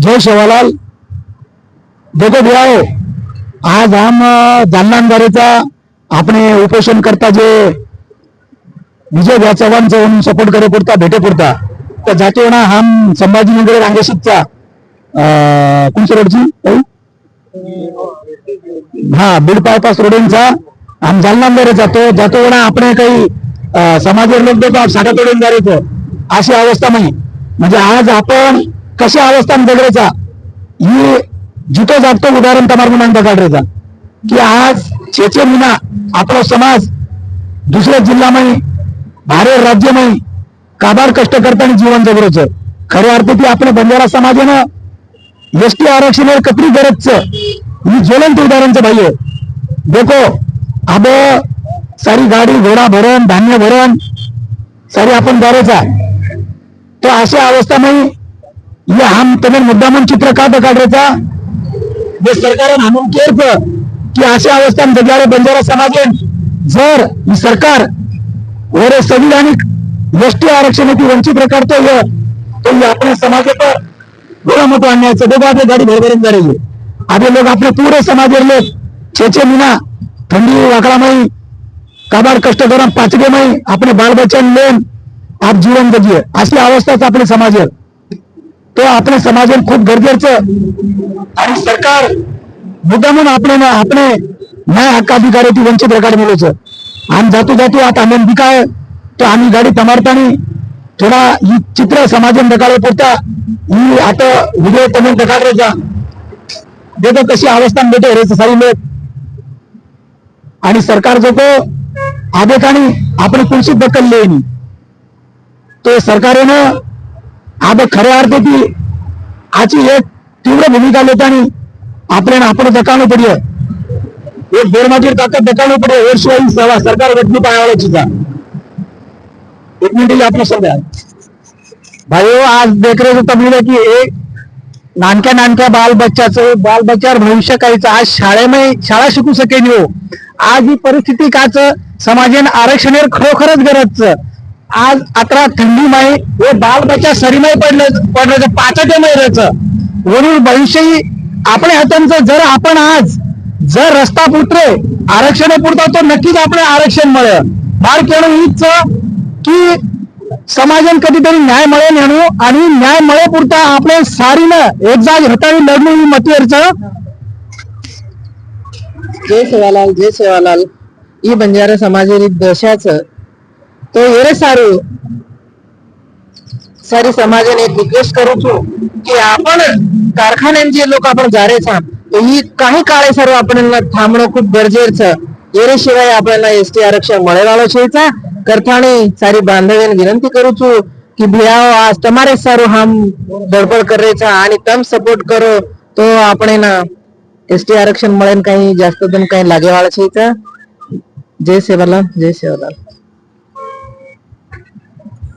जय सेवालाल देखो भैया आज हम अ, जालना अंधारेचा આપણે उपोषण करता जे विजय भैया चव्हाणचं म्हणून सपोर्ट करे पुरता भेटे पुरता तर जातो ना हम संभाजीनगर रांगेशीतचा कोणत्या रोडची ताई? हा बीड बायपास रोडचा आम जालना अंधारे जातो जातो ना આપણે काही अ, समाजावर लोक देतो साठा तोडून जायचं अशी अवस्था नाही म्हणजे आज आपण कशा अवस्था जगरेचा हे जिथं जागतो उदाहरण तमार म्हणून काढायचा की आज छेचे मुना आपला समाज दुसऱ्या जिल्हामध्ये भारत राज्यमय काबार कष्ट करताना जीवन जगरच खऱ्या अर्थ ती आपल्या बंजारा समाजानं एसटी आरक्षणावर कपरी गरजचं. मी ज्वलंत उदाहरणचं भाई देखो अब सारी गाडी घोडा भरण धान्य भरण सारी आपण गरज आहे. तर अशा अवस्थामध्ये ये हम तुम्ही मुद्दामून चित्र का काढायचा जे सरकारन हाणून केलं की अशा अवस्था जगणारे बंजारा समाजन जर ही सरकार वर संविधानिक गोष्टी आरक्षणाची वंचित करतोय तो ही आपल्या समाजावर गुणामत आणण्याचं देखो आपली गाडी भरभरून जाईल आपले लोक आपले पूरे समाजे लोक छेचे मिना थंडी वाकडामाई काबाड कष्ट करून पाचगे माई आपले बालबच्चन लेन आप जीवन जगिये अशी अवस्थाच आपले समाज आहे तो आपल्या समाजात खूप गरजेचं आणि सरकार मुद्दामून आपले ना आपले न्याय हक्काधिकाराची वंचित रेकॉर्ड मिळवचं आणि जातो जातो आता आनंदी काय? तो आम्ही गाडी तमारतानी थोडा ही चित्र समाजात देखाडे पुरता. ही आता व्हिडिओ तुम्ही देखाडायचा देतो कशी अवस्था भेटे रे सारी लोक. आणि सरकार जो तो आदेकाने आपण कुणशी दखल लेनी तो सरकारेनं अब खऱ्या अर्थाची आची एक तीव्र भूमिका लेतानी आपल्याला आपण दकावणं पडिय एक बेरमाटीर ताकद दकावणं पडिय एक शिवाय सवा सरकार व्यक्ती पायावर चिता एक मिनिट आपलं सध्या भाई आज देख रहे हो की एक नानक्या नानक्या बाल बच्चाचं बाल बच्चावर भविष्य कायचं आज शाळेमध्ये शाळा शिकू शकेन हो. आज ही परिस्थिती काच समाजाने आरक्षणावर खरोखरच गरजचं. आज अकरा थंडीमय व सरी सरीमय पडलं पडल्याचं पाचटेमय राहायचं वरून भविष्यही आपल्या हातांचं जर आपण आज जर रस्ता पुटरे आरक्षण पुरता तो नक्कीच आपले आरक्षण मिळेल. बाळ केलं हीच की समाजान कधीतरी न्याय मिळेल म्हणू आणि न्याय मिळे पुरता आपण सारीनं एक जाग हटावी लढणू ही अर्च जय सेवालाल जय सेवालाल. ही बंजारा समाजातील दशाचं તો એરે સારું સારી સમાજને એક રિક્વેસ્ટ કરું છું કે आपण कारखान्यात जे लोक आपण जारे छा ही काही काळे सर्व आपल्याला थांबणं खूप गरजेचं એરે સિવાય आपल्याला एसटी आरक्षण મળેવાળો છે चा કરથાણી સારી બાંધવીને વિનંતી કરું છું કે ભૈયાઓ આજ તમારે સારું હમ ધડપડ કરે છે आणि તમ સપોર્ટ કરો તો આપણે ના एसटी आरक्षण મળે ને કઈ જાસ્ત दिन કઈ લાગેવાળા છે चा जय सेवालाल जय सेवालाल